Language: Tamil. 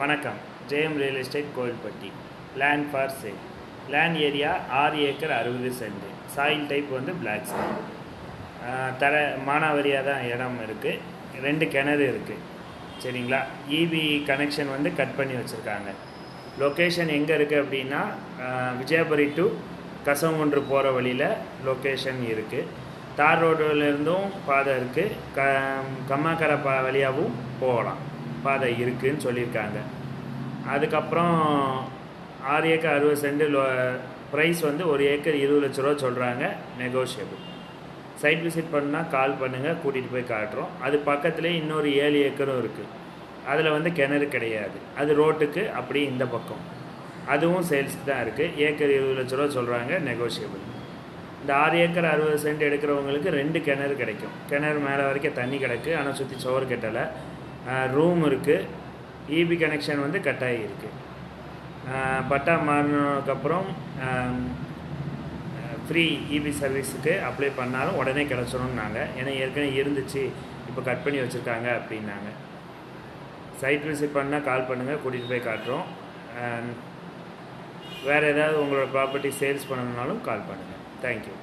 வணக்கம். Jayam real estate Kovilpatti. Land for sale land area ஆறு ஏக்கர் அறுபது சென்ட். சாயில் டைப் வந்து பிளாக் சாயில் தர மானாவரியாக தான் இடம் இருக்குது ரெண்டு கிணறு இருக்குது சரிங்களா? இபி கனெக்ஷன் வந்து கட் பண்ணி வச்சுருக்காங்க. லொக்கேஷன் எங்கே இருக்குது அப்படின்னா விஜயபுரி டு கசங்குன்று போகிற வழியில் லொக்கேஷன் இருக்குது தார் ரோடுலேருந்தும் பாதை இருக்குது க கம்மாக்கரை பா வழியாகவும் போகலாம். பாதை இருக்குதுன்னு சொல்லியிருக்காங்க. அதுக்கப்புறம் ஆறு ஏக்கர் அறுபது சென்ட் லோ ப்ரைஸ் வந்து ஒரு ஏக்கர் இருபது லட்ச ரூபா சொல்கிறாங்க நெகோஷியபிள் சைட் விசிட் பண்ணால் கால் பண்ணுங்கள் கூட்டிகிட்டு போய் காட்டுறோம். அது பக்கத்துலேயே இன்னொரு ஏழு ஏக்கரும் இருக்குது அதில் வந்து கிணறு கிடையாது. அது ரோட்டுக்கு அப்படியே இந்த பக்கம். அதுவும் சேல்ஸ் தான் இருக்குது ஏக்கர் இருபது லட்ச ரூபா சொல்கிறாங்க நெகோஷியபிள் இந்த ஆறு ஏக்கர் அறுபது சென்ட் எடுக்கிறவங்களுக்கு ரெண்டு கிணறு கிடைக்கும். கிணறு மேலே வரைக்கும் தண்ணி கிடக்கு. ஆனால் சுற்றி சோறு கட்டலை. ரூம் இருக்குது இபி கனெக்ஷன் வந்து கட்டாகி இருக்குது பட்டா மாறினதுக்கப்புறம் ஃப்ரீ இபி சர்வீஸுக்கு அப்ளை பண்ணாலும் உடனே கிடச்சிரும்னாங்க ஏன்னா ஏற்கனவே இருந்துச்சு. இப்போ கட் பண்ணி வச்சுருக்காங்க அப்படின்னாங்க. சைட் விசிட் பண்ணால் கால் பண்ணுங்கள் கூட்டிகிட்டு போய் காட்டுறோம். வேறு ஏதாவது உங்களோட ப்ராப்பர்ட்டி சேல்ஸ் பண்ணணுன்னாலும் கால் பண்ணுங்கள் தேங்க்யூ